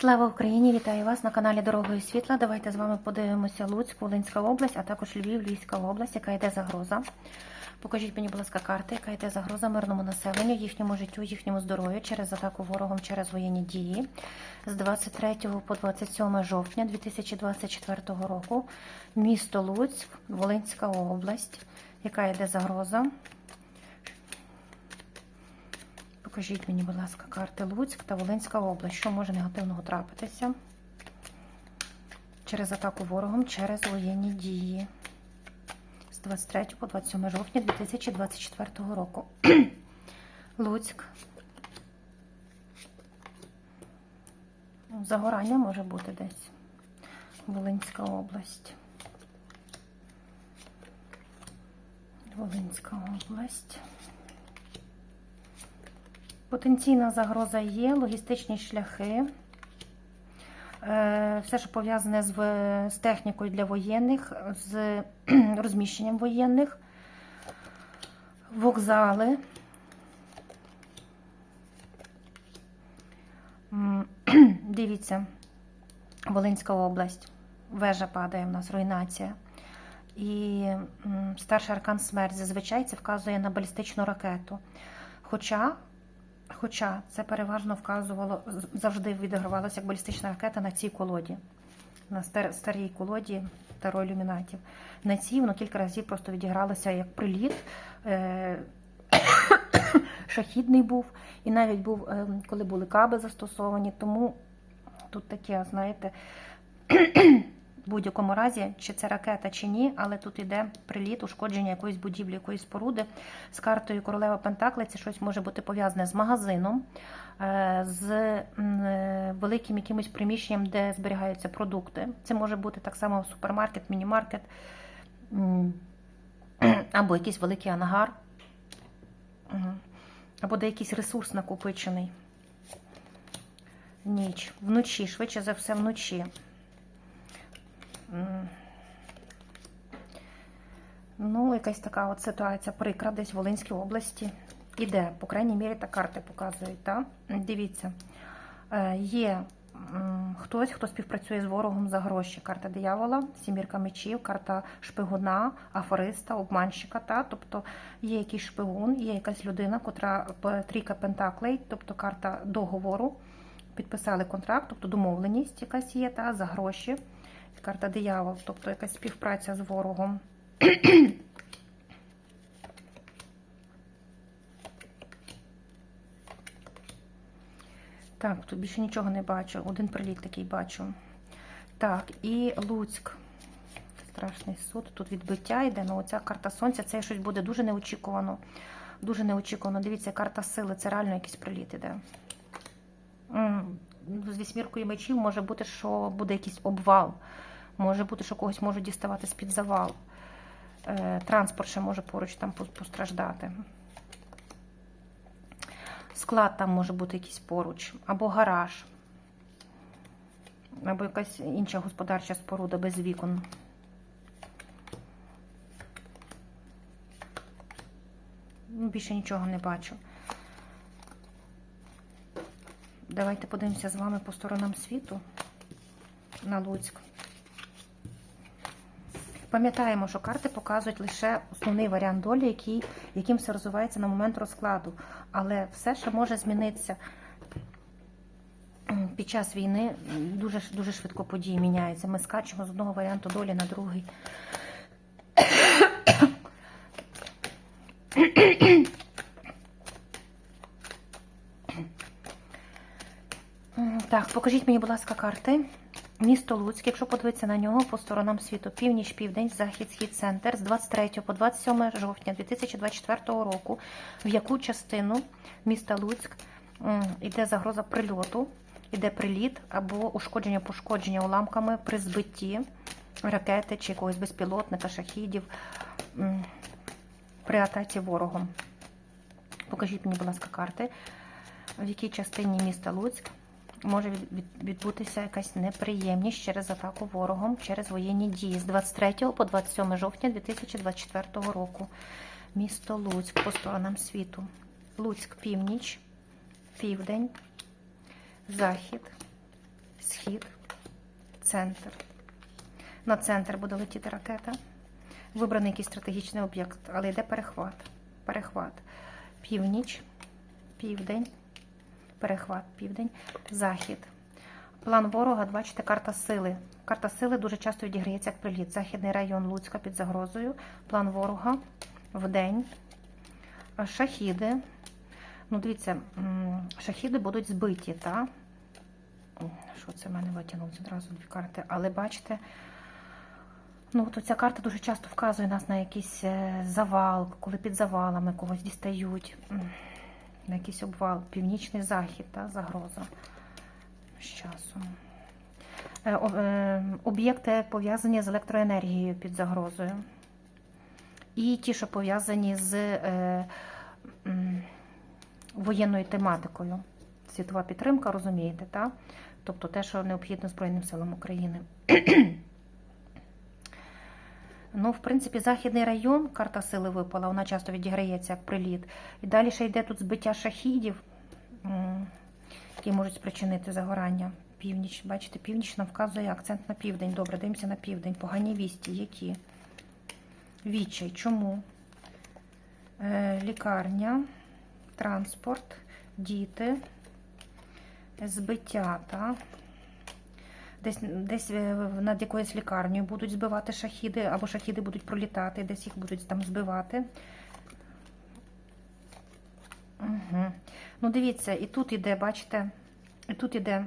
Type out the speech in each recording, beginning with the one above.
Слава Україні! Вітаю вас на каналі Дорогою Світла. Давайте з вами подивимося Луцьк, Волинська область, а також Львів, Львівська область, яка йде загроза. Покажіть мені, будь ласка, карти, яка йде загроза мирному населенню, їхньому життю, їхньому здоров'ю через атаку ворогом через воєнні дії з 23 по 27 жовтня 2024 року. Місто Луцьк, Волинська область, яка йде загроза. Покажіть мені, будь ласка, карти Луцьк та Волинська область. Що може негативного трапитися через атаку ворогом, через воєнні дії з 23 по 27 жовтня 2024 року. Луцьк. Загорання може бути десь. Волинська область. Волинська область. Потенційна загроза є, логістичні шляхи. Е, Все, що пов'язане з, з технікою для воєнних, з розміщенням воєнних, вокзали. Дивіться, Волинська область. Вежа падає в нас, руйнація. І старший аркан смерть зазвичай це вказує на балістичну ракету. Хоча Хоча це переважно вказувало, завжди відігравалося як балістична ракета на цій колоді, на старій колоді Таро ілюмінатів. На цій воно кілька разів просто відігралося як приліт. Е- Шахідний був, і навіть був, е, коли були каби застосовані, тому тут таке, знаєте, в будь-якому разі, чи це ракета, чи ні, але тут іде приліт, ушкодження якоїсь будівлі, якоїсь споруди. З картою Королева Пентакли це щось може бути пов'язане з магазином, е, з е, великим якимось приміщенням, де зберігаються продукти. Це може бути так само супермаркет, мінімаркет або якийсь великий ангар, або де якийсь ресурс накопичений. Ніч. Вночі, швидше за все, вночі. Ну, якась така от ситуація прикра десь в Волинській області. Іде, по крайній мірі, так карти показують. Так? Дивіться, Е, є хтось, хто співпрацює з ворогом за гроші. Карта диявола, сімірка мечів, карта шпигуна, афориста, обманщика. Та? Тобто є якийсь шпигун, є якась людина, котра трійка пентаклей, тобто карта договору. Підписали контракт, тобто домовленість якась є та, за гроші. Карта диявол, тобто якась співпраця з ворогом. Так, тут більше нічого не бачу. Один приліт такий бачу. Так, і Луцьк. Страшний суд. Тут відбиття йде. Ну, оця карта сонця, це щось буде дуже неочікувано. Дуже неочікувано. Дивіться, карта сили, це реально якийсь приліт іде. М, З вісьміркою мечів може бути, що буде якийсь обвал. Може бути, що когось можуть діставати з-під завал. Е, Транспорт ще може поруч там постраждати. Склад там може бути якийсь поруч, або гараж, або якась інша господарча споруда без вікон. Ну, Більше нічого не бачу. Давайте подивимося з вами по сторонам світу на Луцьк. Пам'ятаємо, що карти показують лише основний варіант долі, який, яким все розвивається на момент розкладу. Але все ще може змінитися під час війни. Дуже, дуже швидко події міняються. Ми скачемо з одного варіанту долі на другий. М, Так, покажіть мені, будь ласка, карти. Місто Луцьк, якщо подивитися на нього по сторонам світу, північ, південь, захід, схід, центр з 23 по 27 жовтня 2024 року, в яку частину міста Луцьк йде загроза прильоту, йде приліт або ушкодження, пошкодження уламками при збитті ракети чи якогось безпілотника, шахідів при атаці ворогом. Покажіть мені, будь ласка, карти, в якій частині міста Луцьк може від- від- відбутися якась неприємність через атаку ворогом, через воєнні дії з 23 по 27 жовтня 2024 року. Місто Луцьк по сторонам світу. Луцьк, північ, південь, захід, схід, центр. На центр буде летіти ракета. Вибраний якийсь стратегічний об'єкт, але йде перехват. Перехват. Північ, південь, перехват, південь, захід. План ворога, бачите, карта сили. Карта сили дуже часто відіграється як приліт. Західний район Луцька під загрозою. План ворога в день. Шахіди. Ну, дивіться, шахіди будуть збиті, так? Що це в мене витягнув одразу дві карти? Але бачите, ну от ця карта дуже часто вказує нас на якийсь е, завал, коли під завалами когось дістають, на якийсь обвал, північний захід, та, загроза з часом. Е, е, Об'єкти пов'язані з електроенергією під загрозою. І ті, що пов'язані з е, воєнною тематикою. Світова підтримка, розумієте, так? Тобто те, що необхідно Збройним силам України. Ну, в принципі, західний район, карта сили випала, вона часто відіграється як приліт. І далі ще йде тут збиття шахідів, які можуть спричинити загорання. Північ, бачите, північ нам вказує акцент на південь. Добре, дивимося на південь. Погані вісті, які? Відчай. Чому? Е, лікарня, транспорт, діти, збиття, та? Десь, десь е, над якоюсь лікарнею будуть збивати шахіди, або шахіди будуть пролітати, десь їх будуть там збивати. Угу. Ну, дивіться, і тут іде, бачите, і тут іде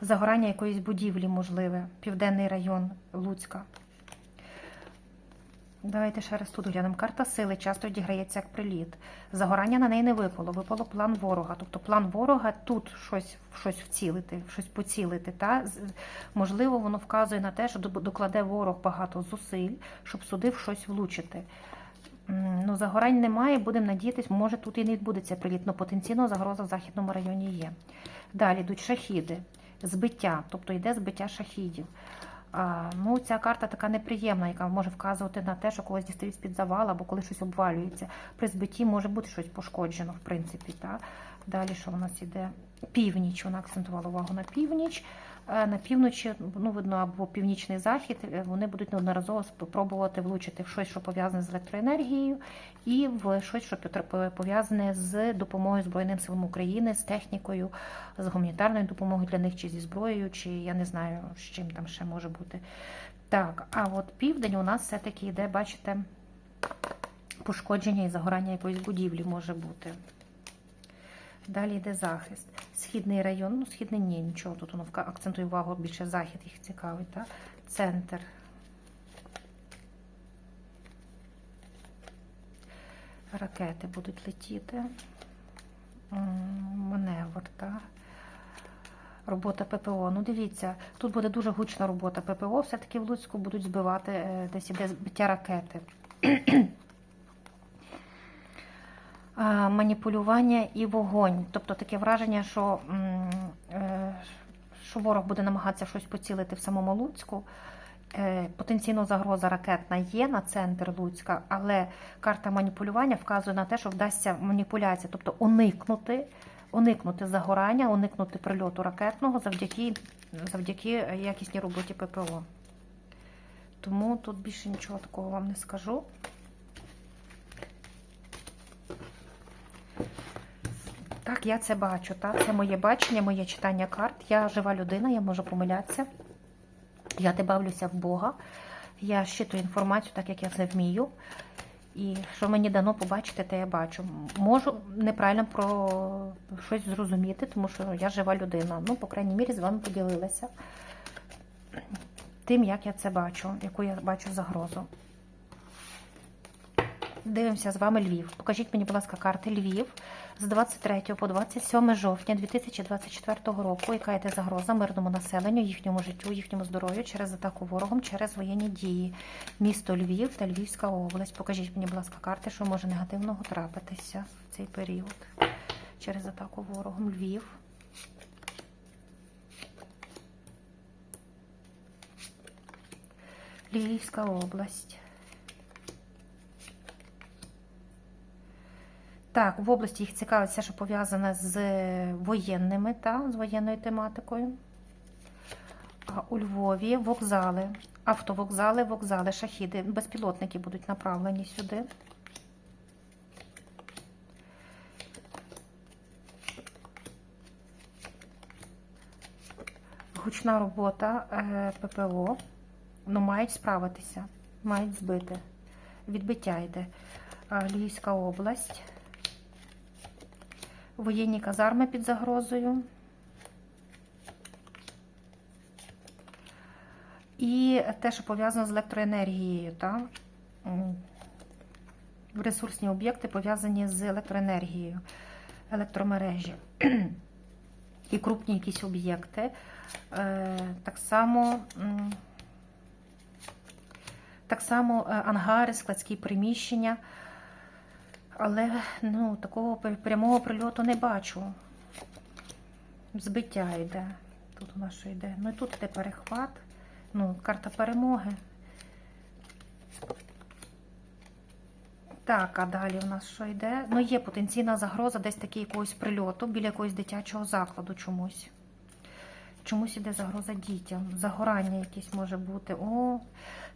загорання якоїсь будівлі, можливе, південний район Луцька. Давайте ще раз тут глянемо. Карта сили часто відіграється як приліт. Загорання на неї не випало. Випало план ворога. Тобто план ворога тут щось, щось вцілити, щось поцілити. Та? Можливо, воно вказує на те, що докладе ворог багато зусиль, щоб сюди в щось влучити. Ну, загорань немає, будемо надіятись, може тут і не відбудеться приліт, але потенційно загроза в західному районі є. Далі йдуть шахіди, збиття, тобто йде збиття шахідів. Ну, ця карта така неприємна, яка може вказувати на те, що когось дістають з-під завала або коли щось обвалюється. При збитті може бути щось пошкоджено, в принципі. Та? Далі що у нас іде? Північ. Вона акцентувала увагу на північ. Е, На півночі, ну, видно, або північний захід, е, вони будуть неодноразово спробувати влучити в щось, що пов'язане з електроенергією, і в щось, що пов'язане з допомогою Збройним силам України, з технікою, з гуманітарною допомогою для них, чи зі зброєю, чи я не знаю, з чим там ще може бути. Так, а от південь у нас все-таки йде, бачите, пошкодження і загорання якоїсь будівлі може бути. Далі йде захист. Східний район, ну східний ні, нічого. Тут воно акцентує увагу більше захід їх цікавить. Так? Центр. Ракети будуть летіти. Маневр, так? Робота ППО. Ну, дивіться, тут буде дуже гучна робота ППО. Все-таки в Луцьку будуть збивати е, десь іде збиття ракети. А, маніпулювання і вогонь. Тобто таке враження, що, е, що ворог буде намагатися щось поцілити в самому Луцьку. Е, Потенційно загроза ракетна є на центр Луцька, але карта маніпулювання вказує на те, що вдасться маніпуляція, тобто уникнути, уникнути загорання, уникнути прильоту ракетного завдяки, завдяки якісній роботі ППО. Тому тут більше нічого такого вам не скажу. Так, я це бачу. Так? Це моє бачення, моє читання карт. Я жива людина, я можу помилятися. Я не бавлюся в Бога. Я щитую інформацію, так як я це вмію. І що мені дано побачити, те я бачу. Можу неправильно про щось зрозуміти, тому що я жива людина. Ну, по крайній мірі, з вами поділилася тим, як я це бачу, яку я бачу загрозу. Дивимося з вами Львів. Покажіть мені, будь ласка, карти Львів з 23 по 27 жовтня 2024 року. Яка йде загроза мирному населенню, їхньому життю, їхньому здоров'ю через атаку ворогом, через воєнні дії. Місто Львів та Львівська область. Покажіть мені, будь ласка, карти, що може негативного трапитися в цей період через атаку ворогом. Львів. Львівська область. Так, в області їх цікавить все, що пов'язане з воєнними, та, з воєнною тематикою. А у Львові вокзали, автовокзали, вокзали, шахіди, безпілотники будуть направлені сюди. Гучна робота е, ППО, ну мають справитися, мають збити. Відбиття йде. А, Львівська область. Воєнні казарми під загрозою. І те, що пов'язано з електроенергією, та? Ресурсні об'єкти пов'язані з електроенергією, електромережі. І крупні якісь об'єкти. Е, Так само, так само е, ангари, складські приміщення. Але ну, такого прямого прильоту не бачу. Збиття йде. Тут у нас що йде. Ну і тут йде перехват. Ну, карта перемоги. Так, а далі у нас що йде? Ну, є потенційна загроза десь таки якогось прильоту біля якогось дитячого закладу чомусь. Чомусь іде загроза дітям. Загорання якесь може бути. О,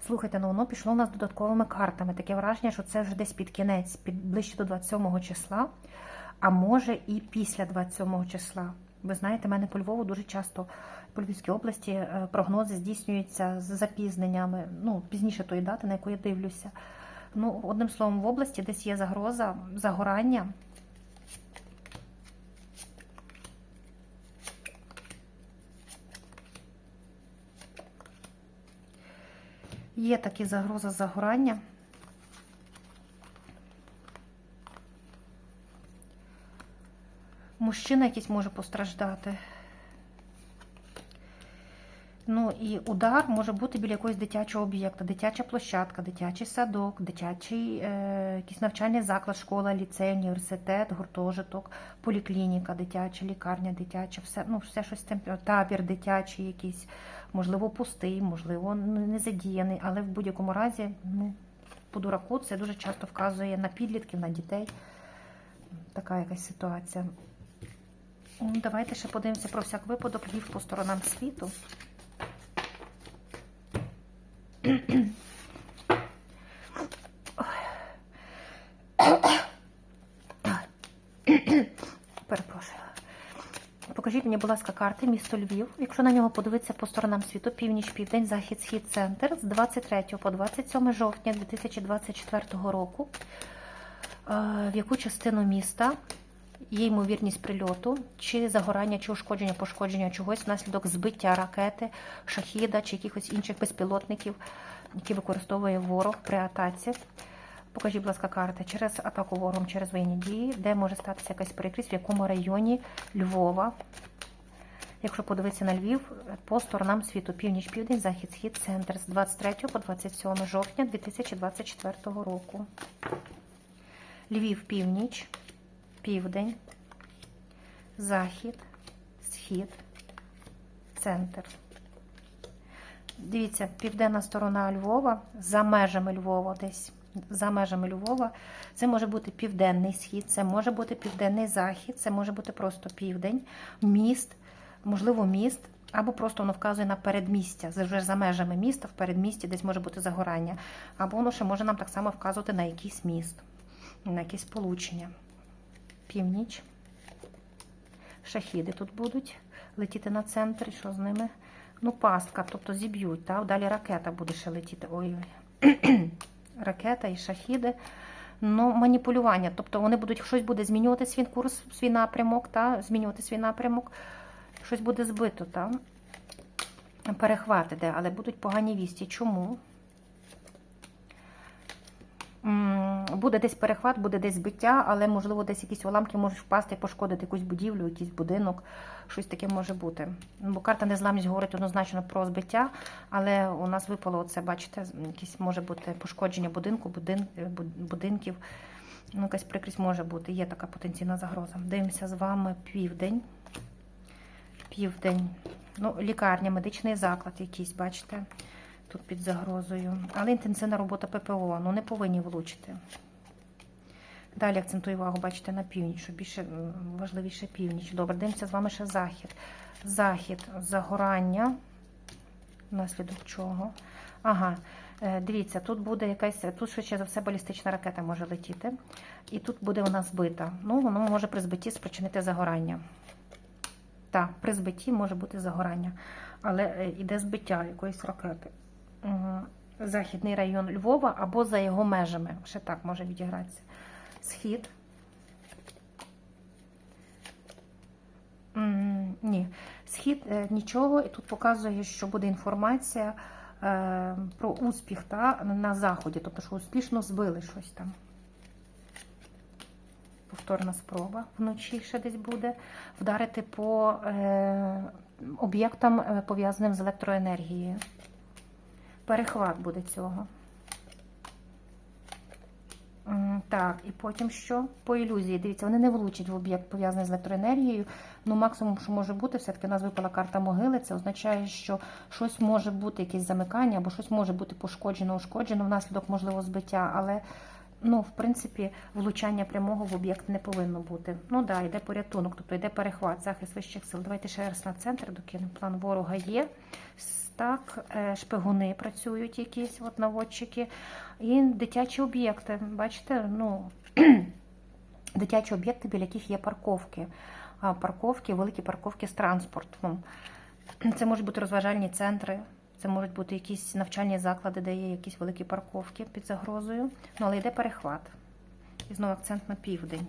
слухайте, ну воно пішло у нас додатковими картами. Таке враження, що це вже десь під кінець, під ближче до 27 числа, а може і після 27 числа. Ви знаєте, мене по Львову дуже часто по Львівській області е, прогнози здійснюються з запізненнями, ну, пізніше тої дати, на яку я дивлюся. Ну, одним словом, в області десь є загроза загорання. Є такі загроза загорання. Мужчина якийсь може постраждати. Ну і удар може бути біля якогось дитячого об'єкта, дитяча площадка, дитячий садок, дитячий е, якийсь навчальний заклад, школа, ліцей, університет, гуртожиток, поліклініка, дитяча, лікарня, дитяча, все, ну, все щось з цим, табір дитячий якийсь, можливо, пустий, можливо, не задіяний, але в будь-якому разі, ну, по дураку це дуже часто вказує на підлітків, на дітей. Така якась ситуація. Ну, Давайте ще подивимося про всяк випадок Львів по сторонам світу. Перепрошую. Покажіть мені, будь ласка, карти місто Львів. Якщо на нього подивитися по сторонам світу, північ, південь, захід, схід, центр з 23 по 27 жовтня 2024 року. Е, В яку частину міста є ймовірність прильоту, чи загорання, чи ушкодження, пошкодження чогось внаслідок збиття ракети, шахіда чи якихось інших безпілотників, які використовує ворог при атаці. Покажіть, будь ласка, карти через атаку ворогом, через воєнні дії, де може статися якась перекрість, в якому районі Львова. Якщо подивитися на Львів, по сторонам світу, північ, південь, захід, схід, центр з 23 по 27 жовтня 2024 року. Львів, північ, південь, захід, схід, центр. Дивіться, південна сторона Львова, за межами Львова десь. За межами Львова. Це може бути південний схід, це може бути південний захід, це може бути просто південь, міст, можливо, міст, або просто воно вказує на передмістя. Вже за межами міста, в передмісті десь може бути загорання. Або воно ще може нам так само вказувати на якийсь міст, на якесь сполучення. Північ. Шахіди тут будуть летіти на центр, і що з ними? Ну, пастка, тобто зіб'ють, так? Далі ракета буде ще летіти. Ой, ракета і шахіди. Ну, маніпулювання. Тобто вони будуть щось буде змінювати свій курс, свій напрямок, та? змінювати свій напрямок, щось буде збито, та? перехват іде, але будуть погані вісті. Чому? Буде десь перехват, буде десь збиття, але, можливо, десь якісь уламки можуть впасти пошкодити якусь будівлю, якийсь будинок, щось таке може бути. Бо карта незламність говорить однозначно про збиття, але у нас випало це, бачите, якісь може бути пошкодження будинку, будин, будинків. Ну, якась прикрість може бути, є така потенційна загроза. Дивимося з вами південь. Південь. Ну, лікарня, медичний заклад якийсь, бачите, тут під загрозою. Але інтенсивна робота ППО, ну не повинні влучити. Далі акцентую увагу, бачите, на північ, що більше важливіше північ. Добре, дивимося з вами ще захід. Захід, загорання, внаслідок чого. Ага, е, дивіться, тут буде якась, тут швидше за все балістична ракета може летіти. І тут буде вона збита. Ну, воно може при збитті спричинити загорання. Так, при збитті може бути загорання, але е, іде збиття якоїсь ракети. Мгм. Західний район Львова або за його межами. Ще так може відігратися. Схід. Ні. Схід е, нічого, і тут показує, що буде інформація е, про успіх та, на заході, тобто, що успішно збили щось там. Повторна спроба вночі ще десь буде вдарити по е, об'єктам, е, пов'язаним з електроенергією. Перехват буде цього. Так, і потім що? По ілюзії. Дивіться, вони не влучать в об'єкт пов'язаний з електроенергією. Ну, максимум, що може бути, все-таки нас випала карта могили. Це означає, що щось може бути, якесь замикання, або щось може бути пошкоджено, ушкоджено внаслідок, можливо, збиття. Але, ну, в принципі, влучання прямого в об'єкт не повинно бути. Ну да, йде порятунок, тобто йде перехват, захист вищих сил. Давайте ще раз на центр докинемо. План ворога є. Так, е, шпигуни працюють якісь, от наводчики. І дитячі об'єкти. Бачите, ну, дитячі об'єкти, біля яких є парковки. Парковки, великі парковки з транспортом. Це можуть бути розважальні центри, це можуть бути якісь навчальні заклади, де є якісь великі парковки під загрозою. Ну, але йде перехват. І знову акцент на південь.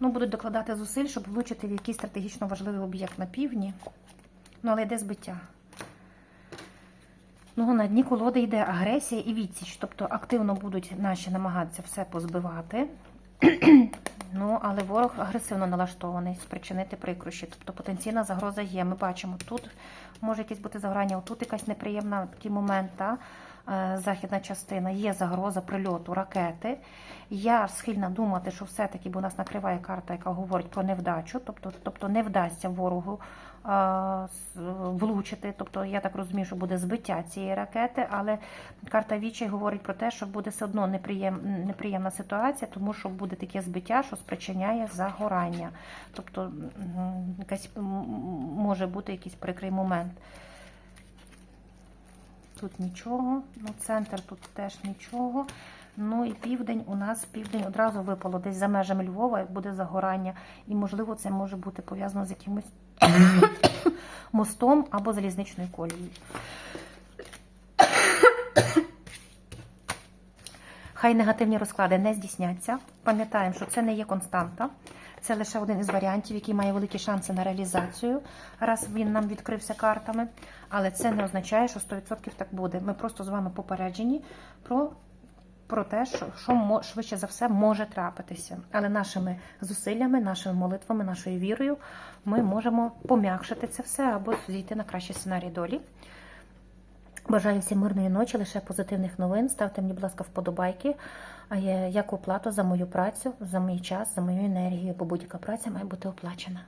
Ну, будуть докладати зусиль, щоб влучити в якийсь стратегічно важливий об'єкт на півдні. Ну, але йде збиття. Ну, на дні колоди йде агресія і відсіч. Тобто активно будуть наші намагатися все позбивати. Ну, але ворог агресивно налаштований спричинити прикрощі. Тобто потенційна загроза є. Ми бачимо, тут може якесь бути загорання, тут якась неприємна ті момент, е, західна частина, є загроза прильоту ракети. Я схильна думати, що все-таки, бо нас накриває карта, яка говорить про невдачу, тобто, тобто не вдасться ворогу влучити. Тобто, я так розумію, що буде збиття цієї ракети, але карта Вічі говорить про те, що буде все одно неприєм, неприємна ситуація, тому що буде таке збиття, що спричиняє загорання. Тобто якась може бути якийсь прикрий момент. Тут нічого, ну центр тут теж нічого. Ну і південь у нас південь одразу випало десь за межами Львова буде загорання, і можливо це може бути пов'язано з якимось мостом або залізничною колією. Хай негативні розклади не здійсняться. Пам'ятаємо, що це не є константа. Це лише один із варіантів, який має великі шанси на реалізацію, раз він нам відкрився картами. Але це не означає, що 100% так буде. Ми просто з вами попереджені про, про те, що, що швидше за все може трапитися. Але нашими зусиллями, нашими молитвами, нашою вірою ми можемо пом'якшити це все або зійти на кращий сценарій долі. Бажаю всім мирної ночі, лише позитивних новин. Ставте мені, будь ласка, вподобайки. А як оплата за мою працю, за мій час, за мою енергію, бо будь-яка праця має бути оплачена.